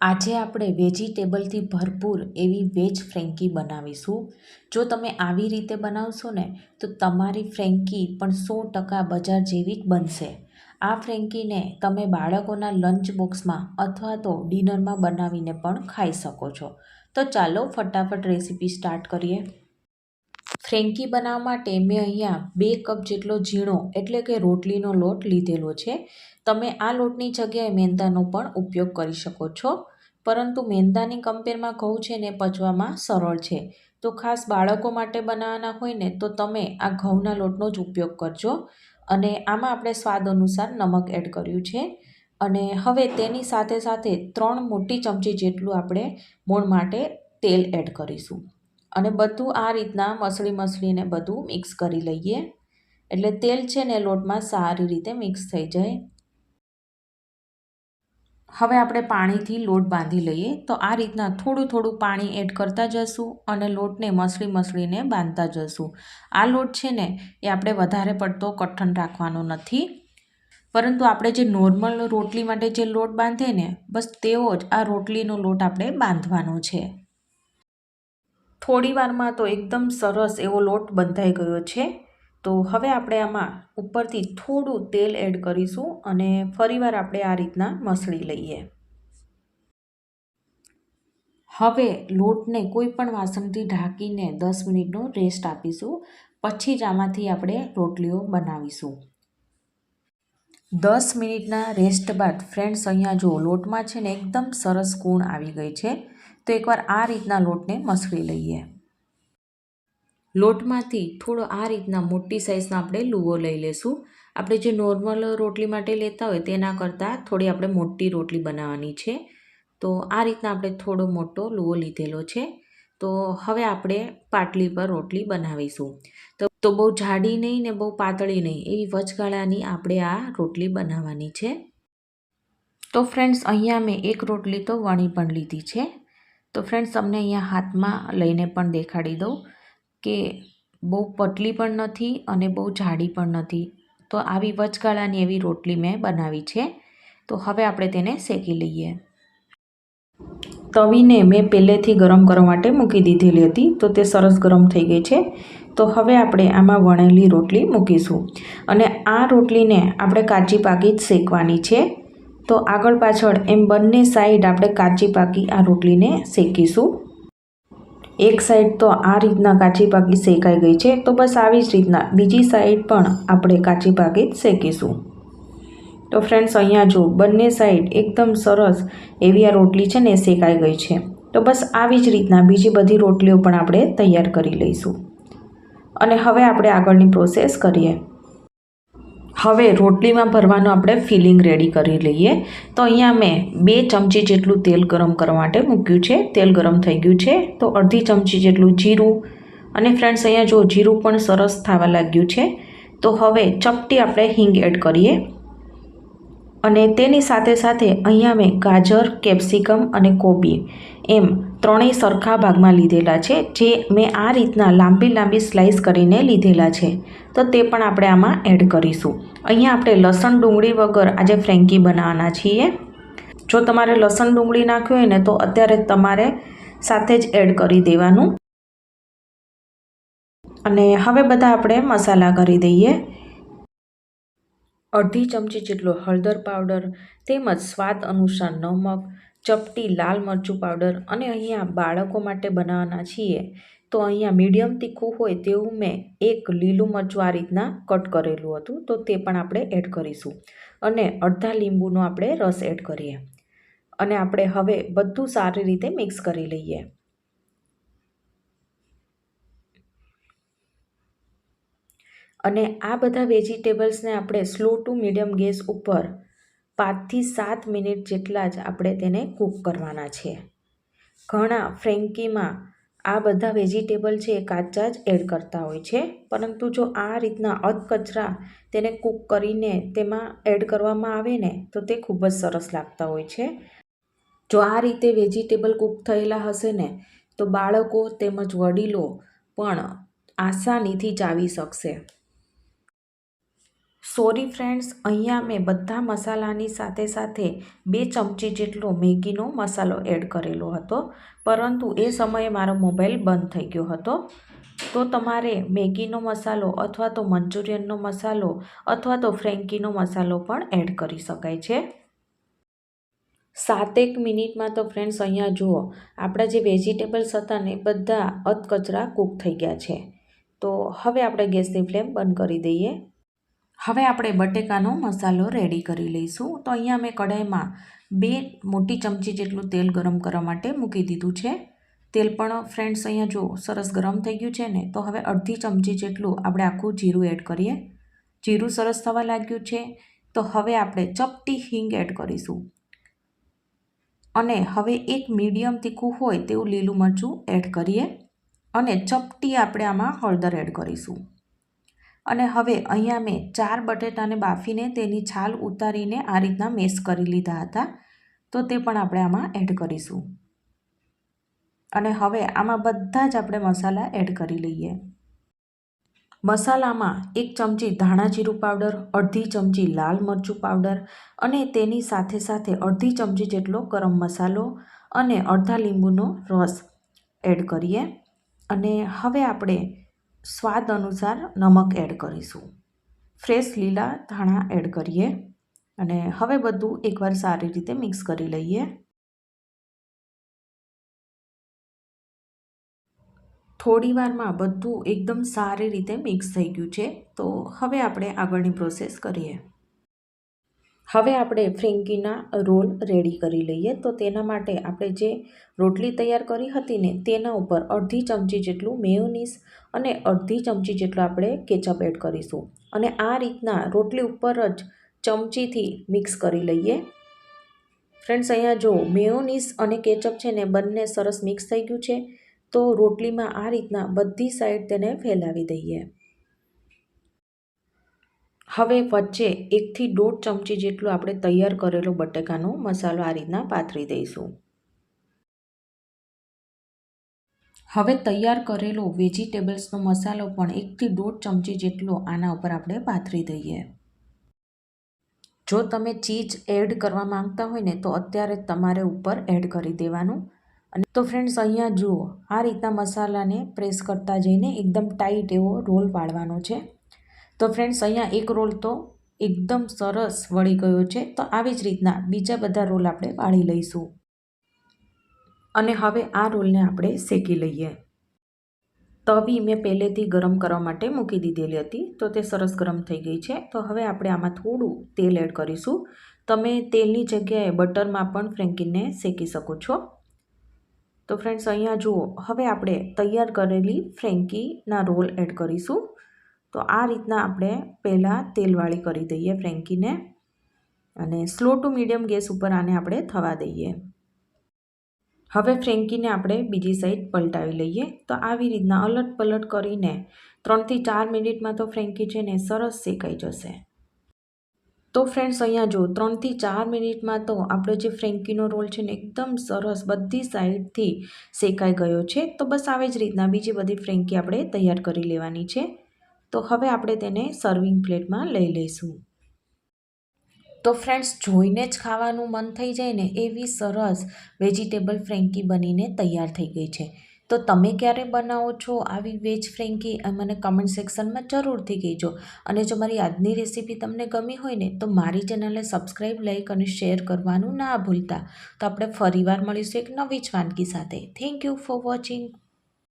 આજે આપણે વેજીટેબલથી ભરપૂર એવી વેજ ફ્રેન્કી બનાવીશું. જો તમે આવી રીતે બનાવશો ને, તો તમારી ફ્રેન્કી પણ સો ટકા બજાર જેવી જ બનશે. આ ફ્રેન્કીને તમે બાળકોના લંચ બોક્સમાં અથવા તો ડિનરમાં બનાવીને પણ ખાઈ શકો છો. તો ચાલો ફટાફટ રેસીપી સ્ટાર્ટ કરીએ. ફ્રેન્કી બનાવવા માટે મેં અહીંયા બે કપ જેટલો ઝીણો એટલે કે રોટલીનો લોટ લીધેલો છે. તમે આ લોટની જગ્યાએ મેંદાનો પણ ઉપયોગ કરી શકો છો. પરંતુ મેંદાની કમ્પેરમાં ઘઉં છે ને પચવામાં સરળ છે. તો ખાસ બાળકો માટે બનાવવાના હોય ને તો તમે આ ઘઉંના લોટનો જ ઉપયોગ કરજો. અને આમાં આપણે સ્વાદ અનુસાર નમક એડ કર્યું છે. અને હવે તેની સાથે સાથે ત્રણ મોટી ચમચી જેટલું આપણે મોણ માટે તેલ એડ કરીશું. અને બધું આ રીતના મસળી મસળીને બધું મિક્સ કરી લઈએ. એટલે તેલ છે ને લોટમાં સારી રીતે મિક્સ થઈ જાય. હવે આપણે પાણીથી લોટ બાંધી લઈએ. તો આ રીતના થોડું થોડું પાણી એડ કરતા જશું અને લોટને મસળી મસળીને બાંધતા જશું. આ લોટ છે ને એ આપણે વધારે પડતો કઠણ રાખવાનો નથી. પરંતુ આપણે જે નોર્મલ રોટલી માટે જે લોટ બાંધે ને બસ તેવો જ આ રોટલીનો લોટ આપણે બાંધવાનો છે. થોડી વારમાં તો એકદમ સરસ એવો લોટ બંધાઈ ગયો છે. તો હવે આપણે આમાં ઉપરથી થોડું તેલ એડ કરીશું અને ફરીવાર આપણે આ રીતના મસળી લઈએ. હવે લોટને કોઈ પણ વાસણથી ઢાંકીને દસ મિનિટનો રેસ્ટ આપીશું. પછી જ આમાંથી આપણે રોટલીઓ બનાવીશું. દસ મિનિટના રેસ્ટ બાદ ફ્રેન્ડ્સ, અહીંયા જો લોટમાં છે ને એકદમ સરસ ગુણ આવી ગઈ છે. તો એકવાર આ રીતના લોટને મસળી લઈએ. લોટમાંથી થોડો આ રીતના મોટી સાઇઝનો આપણે લુવો લઈ લેશું. આપણે જે નોર્મલ રોટલી માટે લેતા હોય તેના કરતાં થોડી આપણે મોટી રોટલી બનાવવાની છે. તો આ રીતના આપણે થોડો મોટો લુવો લીધેલો છે. તો હવે આપણે પાટલી પર રોટલી બનાવીશું. તો તો બહુ જાડી નહીં ને બહુ પાતળી નહીં એવી વચગાળાની આપણે આ રોટલી બનાવવાની છે. તો ફ્રેન્ડ્સ, અહીંયા મેં એક રોટલી તો વણી પણ લીધી છે. તો ફ્રેન્ડ્સ તમને અહીંયા હાથમાં લઈને પણ દેખાડી દઉં કે બહુ પતલી પણ નથી અને બહુ જાડી પણ નથી. તો આવી વચગાળાની એવી રોટલી મેં બનાવી છે. તો હવે આપણે તેને શેકી લઈએ. તવીને મેં પહેલેથી ગરમ કરવા માટે મૂકી દીધેલી હતી. તો તે સરસ ગરમ થઈ ગઈ છે. તો હવે આપણે આમાં વણેલી રોટલી મૂકીશું. અને આ રોટલીને આપણે કાચી પાકી જ શેકવાની છે. તો આગળ પાછળ એમ બંને સાઈડ આપણે કાચી પાકી આ રોટલીને શેકીશું. એક સાઈડ તો આ રીતના કાચી પાકી શેકાઈ ગઈ છે, તો બસ આવી જ રીતના બીજી સાઈડ પણ આપણે કાચી પાકી શેકીશું. તો ફ્રેન્ડ્સ અહીંયા જો બંને સાઈડ એકદમ સરસ એવી આ રોટલી છે ને શેકાઈ ગઈ છે. તો બસ આવી જ રીતના બીજી બધી રોટલીઓ પણ આપણે તૈયાર કરી લઈશું. અને હવે આપણે આગળની પ્રોસેસ કરીએ. હવે રોટલીમાં ભરવાનું આપણે ફિલિંગ રેડી કરી લઈએ. તો અહીંયા મેં બે ચમચી જેટલું તેલ ગરમ કરવા માટે મૂક્યું છે. તેલ ગરમ થઈ ગયું છે. તો અડધી ચમચી જેટલું જીરું. અને ફ્રેન્ડ્સ, અહીંયા જો જીરું પણ સરસ થવા લાગ્યું છે. તો હવે ચપટી આપણે હિંગ એડ કરીએ. અને તેની સાથે સાથે અહીંયા મેં ગાજર, કેપ્સિકમ અને કોબી એમ ત્રણેય સરખા ભાગમાં લીધેલા છે, જે મેં આ રીતના લાંબી લાંબી સ્લાઇસ કરીને લીધેલા છે. તો તે પણ આપણે આમાં એડ કરીશું. અહીંયા આપણે લસણ ડુંગળી વગર આજે ફ્રેન્કી બનાવવાના છીએ. જો તમારે લસણ ડુંગળી નાખ્યું હોય ને, તો અત્યારે તમારે સાથે જ એડ કરી દેવાનું. અને હવે બધા આપણે મસાલા કરી દઈએ. અડધી ચમચી જેટલો હળદર પાવડર તેમજ સ્વાદ અનુસાર નમક ચપટી લાલ મરચું પાવડર અને અહીંયા બાળકો માટે બનાવવાના છીએ, તો અહીંયા મીડિયમ તીખું હોય તેવું મેં એક લીલું મરચું આ રીતના કટ કરેલું હતું, તો તે પણ આપણે એડ કરીશું. અને અડધા લીંબુનો આપણે રસ એડ કરીએ. અને આપણે હવે બધું સારી રીતે મિક્સ કરી લઈએ. અને આ બધા વેજીટેબલ્સને આપણે સ્લો ટુ મીડિયમ ગેસ ઉપર પાંચથી સાત મિનિટ જેટલા જ આપણે તેને કૂક કરવાના છે. ઘણા ફ્રેન્કીમાં આ બધા વેજીટેબલ છે એ કાચા જ એડ કરતા હોય છે. પરંતુ જો આ રીતના અધકચરા તેને કૂક કરીને તેમાં એડ કરવામાં આવે ને, તો તે ખૂબ જ સરસ લાગતા હોય છે. જો આ રીતે વેજીટેબલ કૂક થયેલા હશે ને, તો બાળકો તેમજ વડીલો પણ આસાનીથી ચાવી શકશે. સોરી ફ્રેન્ડ્સ, અહીંયા મેં બધા મસાલાની સાથે સાથે બે ચમચી જેટલો મેગીનો મસાલો એડ કરેલો હતો, પરંતુ એ સમયે મારો મોબાઈલ બંધ થઈ ગયો હતો. તો તમારે મેગીનો મસાલો અથવા તો મંચુરિયનનો મસાલો અથવા તો ફ્રેન્કીનો મસાલો પણ એડ કરી શકાય છે. સાતેક મિનિટમાં તો ફ્રેન્ડ્સ, અહીંયા જુઓ, આપણા જે વેજીટેબલ્સ હતા ને બધા અધકચરા કૂક થઈ ગયા છે. તો હવે આપણે ગેસની ફ્લેમ બંધ કરી દઈએ. હવે આપણે બટેકાનો મસાલો રેડી કરી લઈશું. તો અહીંયા મેં કઢાઈમાં બે મોટી ચમચી જેટલું તેલ ગરમ કરવા માટે મૂકી દીધું છે. તેલ પણ ફ્રેન્ડ્સ અહીંયા જો સરસ ગરમ થઈ ગયું છે ને, તો હવે અડધી ચમચી જેટલું આપણે આખું જીરું એડ કરીએ. જીરું સરસ થવા લાગ્યું છે. તો હવે આપણે ચપટી હિંગ એડ કરીશું. અને હવે એક મીડિયમ તીખું હોય તેવું લીલું મરચું એડ કરીએ. અને ચપટી આપણે આમાં હળદર એડ કરીશું. અને હવે અહીંયા મેં ચાર બટેટાને બાફીને તેની છાલ ઉતારીને આ રીતના મેસ કરી લીધા હતા. તો તે પણ આપણે આમાં એડ કરીશું. અને હવે આમાં બધા જ આપણે મસાલા એડ કરી લઈએ. મસાલામાં એક ચમચી ધાણા જીરું પાવડર, અડધી ચમચી લાલ મરચું પાવડર અને તેની સાથે સાથે અડધી ચમચી જેટલો ગરમ મસાલો અને અડધા લીંબુનો રસ એડ કરીએ. અને હવે આપણે સ્વાદ અનુસાર નમક એડ કરીશું. ફ્રેશ લીલા ધાણા એડ કરીએ અને હવે બધું એકવાર સારી રીતે મિક્સ કરી લઈએ. થોડી વારમાં બધું એકદમ સારી રીતે મિક્સ થઈ ગયું છે, તો હવે આપણે આગળની પ્રોસેસ કરીએ. હવે આપણે ફ્રેન્કીના રોલ રેડી કરી લઈએ. તો તેના માટે આપણે જે રોટલી તૈયાર કરી હતી ને, તેના ઉપર અડધી ચમચી જેટલું મેયોનીસ અને અડધી ચમચી જેટલું આપણે કેચઅપ એડ કરીશું. અને આ રીતના રોટલી ઉપર જ ચમચીથી મિક્સ કરી લઈએ. ફ્રેન્ડ્સ, અહીંયા જો મેયોનીસ અને કેચઅપ છે ને, બંને સરસ મિક્સ થઈ ગયું છે, તો રોટલીમાં આ રીતના બધી સાઈડ તેને ફેલાવી દઈએ. હવે વચ્ચે એકથી દોઢ ચમચી જેટલું આપણે તૈયાર કરેલો બટેકાનો મસાલો આ રીતના પાથરી દઈશું. હવે તૈયાર કરેલો વેજીટેબલ્સનો મસાલો પણ એકથી દોઢ ચમચી જેટલો આના ઉપર આપણે પાથરી દઈએ. જો તમે ચીજ એડ કરવા માંગતા હોય ને તો અત્યારે તમારે ઉપર એડ કરી દેવાનું. અને તો ફ્રેન્ડ્સ, અહીંયા જુઓ, આ રીતના મસાલાને પ્રેસ કરતા જઈને એકદમ ટાઈટ એવો રોલ પાડવાનો છે. તો ફ્રેન્ડ્સ અહીંયા એક રોલ તો એકદમ સરસ વળી ગયો છે. તો આવી જ રીતના બીજા બધા રોલ આપણે વાળી લઈશું. અને હવે આ રોલને આપણે શેકી લઈએ. તવી મેં પહેલેથી ગરમ કરવા માટે મૂકી દીધેલી હતી. તો તે સરસ ગરમ થઈ ગઈ છે. તો હવે આપણે આમાં થોડું તેલ એડ કરીશું. તમે તેલની જગ્યાએ બટરમાં પણ ફ્રેન્કીને શેકી શકો છો. તો ફ્રેન્ડ્સ અહીંયા જુઓ, હવે આપણે તૈયાર કરેલી ફ્રેન્કીના રોલ એડ કરીશું. તો આ રીતના આપણે પહેલાં તેલવાળી કરી દઈએ ફ્રેન્કીને અને સ્લો ટુ મીડિયમ ગેસ ઉપર આને આપણે થવા દઈએ. હવે ફ્રેન્કીને આપણે બીજી સાઈડ પલટાવી લઈએ. તો આવી રીતના અલટ પલટ કરીને ત્રણથી ચાર મિનિટમાં તો ફ્રેન્કી છે ને સરસ શેકાઈ જશે. તો ફ્રેન્ડ્સ, અહીંયા જો ત્રણથી ચાર મિનિટમાં તો આપણો જે ફ્રેન્કીનો રોલ છે ને એકદમ સરસ બધી સાઈડથી શેકાઈ ગયો છે. તો બસ આવી જ રીતના બીજી બધી ફ્રેન્કી આપણે તૈયાર કરી લેવાની છે. તો હવે આપણે તેને સર્વિંગ પ્લેટમાં લઈ લઈશું. તો ફ્રેન્ડ્સ જોઈને જ ખાવાનું મન થઈ જાય ને એવી સરસ વેજીટેબલ ફ્રેન્કી બનીને તૈયાર થઈ ગઈ છે. તો તમે ક્યારે બનાવો છો આવી વેજ ફ્રેન્કી મને કમેન્ટ સેક્શનમાં જરૂરથી કહેજો. અને જો મારી આજની રેસીપી તમને ગમી હોય ને, તો મારી ચેનલને સબસ્ક્રાઈબ લાઈક અને શેર કરવાનું ના ભૂલતા. તો આપણે ફરીવાર મળીશું એક નવી જ વાનગી સાથે. Thank you for watching